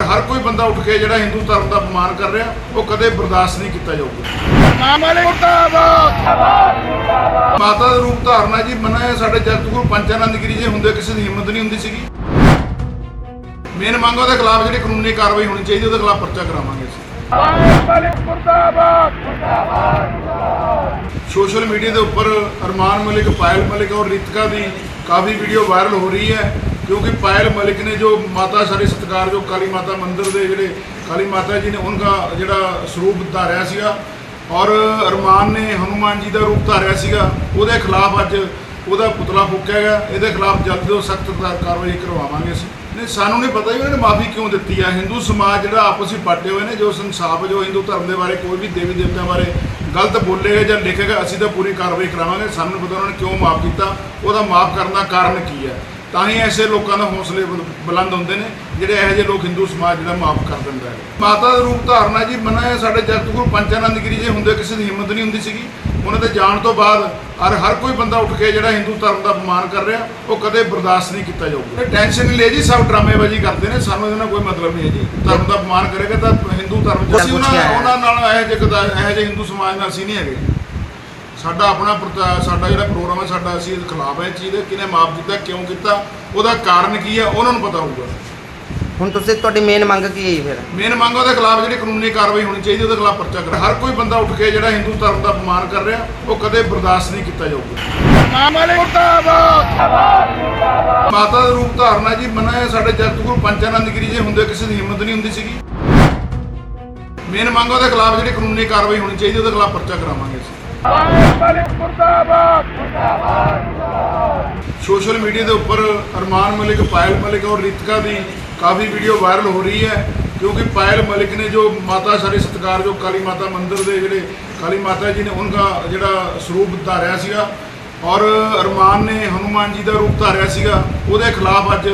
ਹਰ ਕੋਈ ਬੰਦਾ ਉੱਠ ਕੇ ਜਿਹੜਾ ਹਿੰਦੂ ਧਰਮ ਦਾ ਅਪਮਾਨ ਕਰ ਰਿਹਾ ਉਹ ਕਦੇ ਬਰਦਾਸ਼ਤ ਨਹੀਂ ਕੀਤਾ ਜਾਊਗਾ। ਮੁਰਦਾਬਾਦ! ਮਾਤਾ ਦਾ ਰੂਪ ਧਾਰਨਾ ਜੀ ਮਨਾ ਹੈ ਸਾਡੇ ਜਗਤ ਗੁਰੂ ਪੰਚਾਨੰਦ ਗਿਰੀ ਜੀ ਹੁੰਦੇ ਕਿਸੇ ਦੀ ਹਿੰਮਤ ਨਹੀਂ ਹੁੰਦੀ ਸੀਗੀ। ਮੇਨ ਮੰਗ ਉਹਦੇ ਖਿਲਾਫ ਜਿਹੜੀ ਕਾਨੂੰਨੀ ਕਾਰਵਾਈ ਹੋਣੀ ਚਾਹੀਦੀ ਉਹਦੇ ਖਿਲਾਫ ਪਰਚਾ ਕਰਾਵਾਂਗੇ ਅਸੀਂ। ਮੁਰਦਾਬਾਦ! ਸੋਸ਼ਲ ਮੀਡੀਆ ਦੇ ਉੱਪਰ ਅਰਮਾਨ ਮਲਿਕ ਪਾਇਲ ਮਲਿਕ ਔਰ ਰਿਤਿਕਾ ਦੀ ਕਾਫੀ ਵੀਡੀਓ ਵਾਇਰਲ ਹੋ ਰਹੀ ਹੈ। ਕਿਉਂਕਿ ਪਾਇਲ ਮਲਿਕ ਨੇ ਜੋ ਮਾਤਾ ਸਾਡੇ ਸਤਿਕਾਰ, ਜੋ ਕਾਲੀ ਮਾਤਾ ਮੰਦਿਰ ਦੇ ਜਿਹੜੇ ਕਾਲੀ ਮਾਤਾ ਜੀ ਨੇ, ਉਹਨਾਂ ਜਿਹੜਾ ਸਰੂਪ ਧਾਰਿਆ ਸੀਗਾ ਔਰ ਅਰਮਾਨ ਨੇ ਹਨੂਮਾਨ ਜੀ ਦਾ ਰੂਪ ਧਾਰਿਆ ਸੀਗਾ, ਉਹਦੇ ਖਿਲਾਫ ਅੱਜ ਉਹਦਾ ਪੁਤਲਾ ਫੂਕਿਆ ਗਿਆ। ਇਹਦੇ ਖਿਲਾਫ ਜਲਦ ਤੋਂ ਸਖਤ ਕਾਰਵਾਈ ਕਰਵਾਵਾਂਗੇ ਅਸੀਂ। ਨਹੀਂ, ਸਾਨੂੰ ਨਹੀਂ ਪਤਾ ਜੀ ਉਹਨਾਂ ਨੇ ਮਾਫੀ ਕਿਉਂ ਦਿੱਤੀ ਆ। ਹਿੰਦੂ ਸਮਾਜ ਜਿਹੜਾ ਆਪਸ ਵਿੱਚ ਪਾਟੇ ਹੋਏ ਨੇ, ਜੋ ਸੰਸਾਪ, ਜੋ ਹਿੰਦੂ ਧਰਮ ਦੇ ਬਾਰੇ ਕੋਈ ਵੀ ਦੇਵੀ ਦੇਵਤਿਆਂ ਬਾਰੇ ਗਲਤ ਬੋਲੇਗਾ ਜਾਂ ਲਿਖੇਗਾ ਅਸੀਂ ਤਾਂ ਪੂਰੀ ਕਾਰਵਾਈ ਕਰਾਵਾਂਗੇ। ਸਾਨੂੰ ਪਤਾ ਉਹਨਾਂ ਨੇ ਕਿਉਂ ਮਾਫ ਕੀਤਾ। ਉਹਦਾ ਮਾਫ ਕਰਨ ਦਾ ਕਾਰਨ ਕੀ ਹੈ? ਤਾਂ ਹੀ ਐਸੇ ਲੋਕਾਂ ਦਾ ਹੌਸਲੇ ਬੁਲ- ਬੁਲੰਦ ਹੁੰਦੇ ਨੇ ਜਿਹੜੇ ਇਹੋ ਜਿਹੇ ਲੋਕ ਹਿੰਦੂ ਸਮਾਜ ਜਿਹੜਾ ਮਾਫ ਕਰ ਦਿੰਦਾ ਹੈ। ਮਾਤਾ ਦਾ ਰੂਪ ਧਾਰਨਾ ਜੀ ਮਨਾ ਸਾਡੇ ਜਗਤ ਗੁਰੂ ਪੰਚਾਨੰਦ ਗਿਰੀ ਜੀ ਹੁੰਦੇ ਕਿਸੇ ਦੀ ਹਿੰਮਤ ਨਹੀਂ ਹੁੰਦੀ ਸੀਗੀ। ਉਹਨਾਂ ਦੇ ਜਾਣ ਤੋਂ ਬਾਅਦ ਹਰ ਹਰ ਕੋਈ ਬੰਦਾ ਉੱਠ ਕੇ ਜਿਹੜਾ ਹਿੰਦੂ ਧਰਮ ਦਾ ਅਪਮਾਨ ਕਰ ਰਿਹਾ ਉਹ ਕਦੇ ਬਰਦਾਸ਼ਤ ਨਹੀਂ ਕੀਤਾ ਜਾਊਗਾ। ਟੈਨਸ਼ਨ ਨਹੀਂ ਲੈ ਜੀ ਸਭ ਡਰਾਮੇਬਾਜ਼ੀ ਕਰਦੇ ਨੇ ਸਾਨੂੰ ਇਹਦੇ ਨਾਲ ਕੋਈ ਮਤਲਬ ਨਹੀਂ ਹੈ ਜੀ। ਧਰਮ ਦਾ ਅਪਮਾਨ ਕਰੇਗਾ ਤਾਂ ਹਿੰਦੂ ਧਰਮ ਅਸੀਂ ਉਹਨਾਂ ਉਹਨਾਂ ਨਾਲ ਇਹੋ ਜਿਹੇ ਗਦਾ- ਇਹੋ ਜਿਹੇ ਹਿੰਦੂ ਸਮਾਜ ਨਾਲ ਅਸੀਂ ਨਹੀਂ ਹੈਗੇ। ਸਾਡਾ ਆਪਣਾ ਪ੍ਰਤਾ- ਸਾਡਾ ਜਿਹੜਾ ਪ੍ਰੋਗਰਾਮ ਹੈ ਸਾਡਾ ਅਸੀਂ ਖਿਲਾਫ ਹੈ ਇਸ ਚੀਜ਼ ਦੇ ਕਿਹਨੇ ਮਾਫ ਕੀਤਾ ਕਿਉਂ ਕੀਤਾ ਉਹਦਾ ਕਾਰਨ ਕੀ ਹੈ ਉਹਨਾਂ ਨੂੰ ਪਤਾ ਹੋਊਗਾ। ਹੁਣ ਤੁਸੀਂ ਤੁਹਾਡੀ ਮੇਨ ਮੰਗ ਕੀ ਹੈ ਜੀ ਫਿਰ? ਮੇਨ ਮੰਗ ਉਹਦੇ ਖਿਲਾਫ ਜਿਹੜੀ ਕਾਨੂੰਨੀ ਕਾਰਵਾਈ ਹੋਣੀ ਚਾਹੀਦੀ ਉਹਦੇ ਖਿਲਾਫ ਪਰਚਾ ਕਰ ਹਰ ਕੋਈ ਬੰਦਾ ਉੱਠ ਕੇ ਜਿਹੜਾ ਹਿੰਦੂ ਧਰਮ ਦਾ ਅਪਮਾਨ ਕਰ ਰਿਹਾ ਉਹ ਕਦੇ ਬਰਦਾਸ਼ਤ ਨਹੀਂ ਕੀਤਾ ਜਾਊਗਾ। ਨਾਮ ਵਾਲੇ ਮੁਰਦਾਬਾਦ! ਮਾਤਾ ਦਾ ਰੂਪ ਧਾਰਨਾ ਜੀ ਮਨਾ ਸਾਡੇ ਜਗਤ ਗੁਰੂ ਪੰਚਾਨੰਦ ਗਿਰੀ ਜੀ ਹੁੰਦੇ ਕਿਸੇ ਦੀ ਹਿੰਮਤ ਨਹੀਂ ਹੁੰਦੀ ਸੀਗੀ। ਮੇਨ ਮੰਗ ਉਹਦੇ ਖਿਲਾਫ ਜਿਹੜੀ ਕਾਨੂੰਨੀ ਕਾਰਵਾਈ ਹੋਣੀ ਚਾਹੀਦੀ ਉਹਦੇ ਖਿਲਾਫ ਪਰਚਾ ਕਰਾਵਾਂਗੇ ਅਸੀਂ। ਸੋਸ਼ਲ ਮੀਡੀਆ ਦੇ ਉੱਪਰ ਅਰਮਾਨ ਮਲਿਕ, ਪਾਇਲ ਮਲਿਕ ਔਰ ਰਿਤਿਕਾ ਦੀ ਕਾਫੀ ਵੀਡੀਓ ਵਾਇਰਲ ਹੋ ਰਹੀ ਹੈ, ਕਿਉਂਕਿ ਪਾਇਲ ਮਲਿਕ ਨੇ ਜੋ ਮਾਤਾ ਸਾਰੇ ਸਤਿਕਾਰ, ਜੋ ਕਾਲੀ ਮਾਤਾ ਮੰਦਿਰ ਦੇ ਜਿਹੜੇ ਕਾਲੀ ਮਾਤਾ ਜੀ ਨੇ ਉਹਨਾਂ ਜਿਹੜਾ ਸਰੂਪ ਧਾਰਿਆ ਸੀਗਾ ਔਰ ਅਰਮਾਨ ਨੇ ਹਨੂਮਾਨ ਜੀ ਦਾ ਰੂਪ ਧਾਰਿਆ ਸੀਗਾ, ਉਹਦੇ ਖਿਲਾਫ ਅੱਜ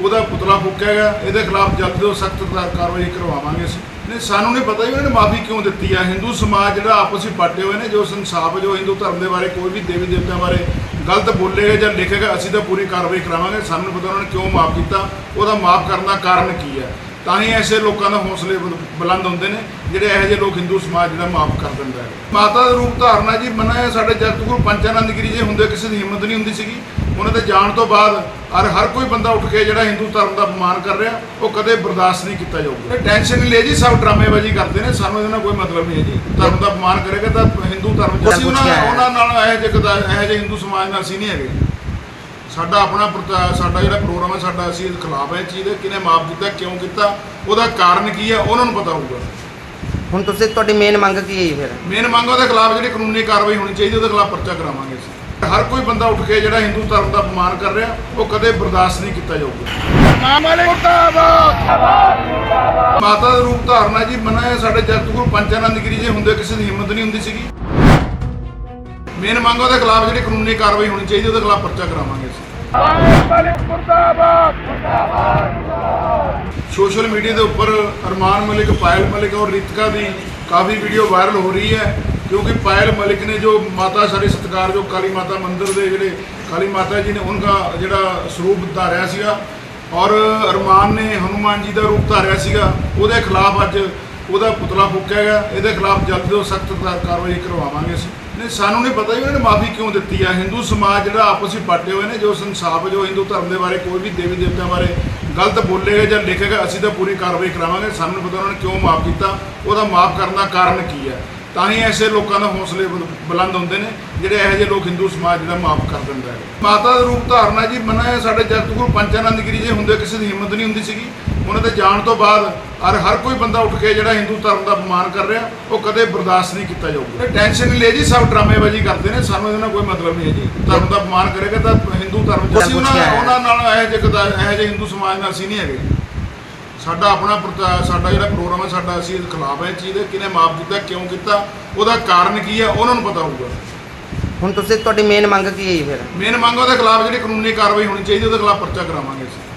ਉਹਦਾ ਪੁਤਲਾ ਫੂਕਿਆ ਗਿਆ, ਇਹਦੇ ਖਿਲਾਫ ਜਲਦ ਤੋਂ ਸਖਤ ਕਾਰਵਾਈ ਕਰਵਾਵਾਂਗੇ ਅਸੀਂ। ਨਹੀਂ, ਸਾਨੂੰ ਨਹੀਂ ਪਤਾ ਹੀ ਉਹਨਾਂ ਨੇ ਮਾਫੀ ਕਿਉਂ ਦਿੱਤੀ ਆ? ਹਿੰਦੂ ਸਮਾਜ ਜਿਹੜਾ ਆਪਸ ਵਿੱਚ ਪਾਟੇ ਹੋਏ ਨੇ, ਜੋ ਸੰਸਾਪ ਜੋ ਹਿੰਦੂ ਧਰਮ ਦੇ ਬਾਰੇ ਕੋਈ ਵੀ ਦੇਵੀ ਦੇਵਤਿਆਂ ਬਾਰੇ ਗਲਤ ਬੋਲੇਗਾ ਜਾਂ ਲਿਖੇਗਾ ਅਸੀਂ ਤਾਂ ਪੂਰੀ ਕਾਰਵਾਈ ਕਰਾਵਾਂਗੇ। ਸਾਨੂੰ ਪਤਾ ਉਹਨਾਂ ਨੇ ਕਿਉਂ ਮਾਫ ਕੀਤਾ। ਉਹਦਾ ਮਾਫ ਕਰਨ ਦਾ ਕਾਰਨ ਕੀ ਹੈ? ਤਾਂ ਹੀ ਐਸੇ ਲੋਕਾਂ ਦਾ ਹੌਸਲੇ ਬੁਲ- ਬੁਲੰਦ ਹੁੰਦੇ ਨੇ ਜਿਹੜੇ ਇਹੋ ਜਿਹੇ ਲੋਕ ਹਿੰਦੂ ਸਮਾਜ ਜਿਹੜਾ ਮਾਫ ਕਰ ਦਿੰਦਾ ਹੈ। ਮਾਤਾ ਦਾ ਰੂਪ ਧਾਰਨਾ ਜੀ ਮਨਾ ਸਾਡੇ ਜਗਤ ਗੁਰੂ ਪੰਚਾਨੰਦ ਗਿਰੀ ਜੀ ਹੁੰਦੇ ਕਿਸੇ ਦੀ ਹਿੰਮਤ ਨਹੀਂ ਹੁੰਦੀ ਸੀਗੀ। ਉਹਨਾਂ ਦੇ ਜਾਣ ਤੋਂ ਬਾਅਦ ਹਰ ਹਰ ਕੋਈ ਬੰਦਾ ਉੱਠ ਕੇ ਜਿਹੜਾ ਹਿੰਦੂ ਧਰਮ ਦਾ ਅਪਮਾਨ ਕਰ ਰਿਹਾ ਉਹ ਕਦੇ ਬਰਦਾਸ਼ਤ ਨਹੀਂ ਕੀਤਾ ਜਾਊਗਾ। ਟੈਨਸ਼ਨ ਨਹੀਂ ਲੈ ਜੀ ਸਭ ਡਰਾਮੇਬਾਜ਼ੀ ਕਰਦੇ ਨੇ ਸਾਨੂੰ ਇਹਦੇ ਕੋਈ ਮਤਲਬ ਨਹੀਂ ਹੈ ਜੀ। ਧਰਮ ਦਾ ਅਪਮਾਨ ਕਰੇਗਾ ਤਾਂ ਹਿੰਦੂ ਧਰਮ ਅਸੀਂ ਉਹਨਾਂ ਨਾਲ ਇਹੋ ਜਿਹੇ ਇਹੋ ਜਿਹੇ ਹਿੰਦੂ ਸਮਾਜ ਨਾਲ ਅਸੀਂ ਨਹੀਂ ਹੈਗੇ। ਸਾਡਾ ਆਪਣਾ ਪ੍ਰਤਾ- ਸਾਡਾ ਜਿਹੜਾ ਪ੍ਰੋਗਰਾਮ ਹੈ ਸਾਡਾ ਅਸੀਂ ਖਿਲਾਫ ਹੈ ਚੀਜ਼ ਦੇ। ਕਿਹਨੇ ਮਾਫ ਕੀਤਾ ਕਿਉਂ ਕੀਤਾ ਉਹਦਾ ਕਾਰਨ ਕੀ ਹੈ ਉਹਨਾਂ ਨੂੰ ਪਤਾ ਹੋਊਗਾ। ਹੁਣ ਤੁਸੀਂ ਤੁਹਾਡੀ ਮੇਨ ਮੰਗ ਕੀ ਹੈ ਜੀ ਫਿਰ? ਮੇਨ ਮੰਗ ਉਹਦੇ ਖਿਲਾਫ ਜਿਹੜੀ ਕਾਨੂੰਨੀ ਕਾਰਵਾਈ ਹੋਣੀ ਚਾਹੀਦੀ ਉਹਦੇ ਖਿਲਾਫ ਪਰਚਾ ਕਰਾਵਾਂਗੇ ਅਸੀਂ। ਹਰ ਕੋਈ ਬੰਦਾ ਉੱਠ ਕੇ ਜਿਹੜਾ ਹਿੰਦੂ ਧਰਮ ਦਾ ਅਪਮਾਨ ਕਰ ਰਿਹਾ ਉਹ ਕਦੇ ਬਰਦਾਸ਼ਤ ਨਹੀਂ ਕੀਤਾ ਜਾਊਗਾ। ਨਾਮ ਵਾਲੇ ਮੁਰਦਾਬਾਦ! ਮਾਤਾ ਦਾ ਰੂਪ ਧਾਰਨਾ ਜੀ ਮਨਾ ਹੈ ਸਾਡੇ ਜਗਤ ਗੁਰੂ ਪੰਚਾਨੰਦ ਗਿਰੀ ਜੀ ਹੁੰਦੇ ਕਿਸੇ ਦੀ ਹਿੰਮਤ ਨਹੀਂ ਹੁੰਦੀ ਸੀਗੀ। ਮੇਨ ਮੰਗ ਉਹਦੇ ਖਿਲਾਫ ਜਿਹੜੀ ਕਾਨੂੰਨੀ ਕਾਰਵਾਈ ਹੋਣੀ ਚਾਹੀਦੀ, ਉਹਦੇ ਖਿਲਾਫ ਪਰਚਾ ਕਰਾਵਾਂਗੇ ਅਸੀਂ। ਸੋਸ਼ਲ ਮੀਡੀਆ ਦੇ ਉੱਪਰ ਅਰਮਾਨ ਮਲਿਕ, ਪਾਇਲ ਮਲਿਕ ਔਰ ਰਿਤਿਕਾ ਦੀ ਕਾਫੀ ਵੀਡੀਓ ਵਾਇਰਲ ਹੋ ਰਹੀ ਹੈ, ਕਿਉਂਕਿ ਪਾਇਲ ਮਲਿਕ ਨੇ ਜੋ ਮਾਤਾ ਸਾਡੇ ਸਤਿਕਾਰ, ਜੋ ਕਾਲੀ ਮਾਤਾ ਮੰਦਿਰ ਦੇ ਜਿਹੜੇ ਕਾਲੀ ਮਾਤਾ ਜੀ ਨੇ, ਉਹਨਾਂ ਜਿਹੜਾ ਸਰੂਪ ਧਾਰਿਆ ਸੀਗਾ ਔਰ ਅਰਮਾਨ ਨੇ ਹਨੂਮਾਨ ਜੀ ਦਾ ਰੂਪ ਧਾਰਿਆ ਸੀਗਾ, ਉਹਦੇ ਖਿਲਾਫ ਅੱਜ ਉਹਦਾ ਪੁਤਲਾ ਫੂਕਿਆ ਗਿਆ, ਇਹਦੇ ਖਿਲਾਫ ਜਲਦ ਤੋਂ ਸਖਤ ਕਾਰਵਾਈ ਕਰਵਾਵਾਂਗੇ ਅਸੀਂ। ਨਹੀਂ, ਸਾਨੂੰ ਨਹੀਂ ਪਤਾ ਜੀ ਉਹਨਾਂ ਨੇ ਮਾਫੀ ਕਿਉਂ ਦਿੱਤੀ ਆ। ਹਿੰਦੂ ਸਮਾਜ ਜਿਹੜਾ ਆਪਸ ਵਿੱਚ ਪਾਟੇ ਹੋਏ ਨੇ, ਜੋ ਸੰਸਾਪ ਜੋ ਹਿੰਦੂ ਧਰਮ ਦੇ ਬਾਰੇ, ਕੋਈ ਵੀ ਦੇਵੀ ਦੇਵਤਿਆਂ ਬਾਰੇ ਗਲਤ ਬੋਲੇਗਾ ਜਾਂ ਲਿਖੇਗਾ ਅਸੀਂ ਤਾਂ ਪੂਰੀ ਕਾਰਵਾਈ ਕਰਾਵਾਂਗੇ। ਸਾਨੂੰ ਪਤਾ ਉਹਨਾਂ ਨੇ ਕਿਉਂ ਮਾਫ ਕੀਤਾ। ਉਹਦਾ ਮਾਫ ਕਰਨ ਦਾ ਕਾਰਨ ਕੀ ਹੈ? ਤਾਂ ਹੀ ਐਸੇ ਲੋਕਾਂ ਦਾ ਹੌਸਲੇ ਬੁਲ- ਬੁਲੰਦ ਹੁੰਦੇ ਨੇ ਜਿਹੜੇ ਇਹੋ ਜਿਹੇ ਲੋਕ ਹਿੰਦੂ ਸਮਾਜ ਜਿਹੜਾ ਮਾਫ ਕਰ ਦਿੰਦਾ ਹੈ। ਮਾਤਾ ਦਾ ਰੂਪ ਧਾਰਨਾ ਜੀ ਮਨਾ ਸਾਡੇ ਜਗਤ ਗੁਰੂ ਪੰਚਾਨੰਦ ਗਿਰੀ ਜੀ ਹੁੰਦੇ ਕਿਸੇ ਦੀ ਹਿੰਮਤ ਨਹੀਂ ਹੁੰਦੀ ਸੀਗੀ। ਉਹਨਾਂ ਦੇ ਜਾਣ ਤੋਂ ਬਾਅਦ ਹਰ ਹਰ ਕੋਈ ਬੰਦਾ ਉੱਠ ਕੇ ਜਿਹੜਾ ਹਿੰਦੂ ਧਰਮ ਦਾ ਅਪਮਾਨ ਕਰ ਰਿਹਾ ਉਹ ਕਦੇ ਬਰਦਾਸ਼ਤ ਨਹੀਂ ਕੀਤਾ ਜਾਊਗਾ। ਟੈਨਸ਼ਨ ਨਹੀਂ ਲੈ ਜੀ ਸਭ ਡਰਾਮੇਬਾਜ਼ੀ ਕਰਦੇ ਨੇ ਸਾਨੂੰ ਇਹਦੇ ਨਾਲ ਕੋਈ ਮਤਲਬ ਨਹੀਂ ਹੈ ਜੀ। ਧਰਮ ਦਾ ਅਪਮਾਨ ਕਰੇਗਾ ਤਾਂ ਹਿੰਦੂ ਧਰਮ ਅਸੀਂ ਉਹਨਾਂ ਨਾਲ ਇਹੋ ਜਿਹੇ ਇਹੋ ਜਿਹੇ ਹਿੰਦੂ ਸਮਾਜ ਨਾਲ ਅਸੀਂ ਨਹੀਂ ਹੈਗੇ। ਸਾਡਾ ਆਪਣਾ ਪ੍ਰਤਾ- ਸਾਡਾ ਜਿਹੜਾ ਪ੍ਰੋਗਰਾਮ ਹੈ ਸਾਡਾ ਅਸੀਂ ਇਹਦੇ ਖਿਲਾਫ ਹੈ ਇਸ ਚੀਜ਼ ਦੇ ਕਿਹਨੇ ਮਾਫ ਕੀਤਾ ਕਿਉਂ ਕੀਤਾ ਉਹਦਾ ਕਾਰਨ ਕੀ ਹੈ ਉਹਨਾਂ ਨੂੰ ਪਤਾ ਹੋਊਗਾ। ਹੁਣ ਤੁਸੀਂ ਤੁਹਾਡੀ ਮੇਨ ਮੰਗ ਕੀ ਹੈ ਜੀ ਫਿਰ? ਮੇਨ ਮੰਗ ਉਹਦੇ ਖਿਲਾਫ ਜਿਹੜੀ ਕਾਨੂੰਨੀ ਕਾਰਵਾਈ ਹੋਣੀ ਚਾਹੀਦੀ ਉਹਦੇ ਖਿਲਾਫ ਪਰਚਾ ਕਰਾਵਾਂਗੇ ਅਸੀਂ।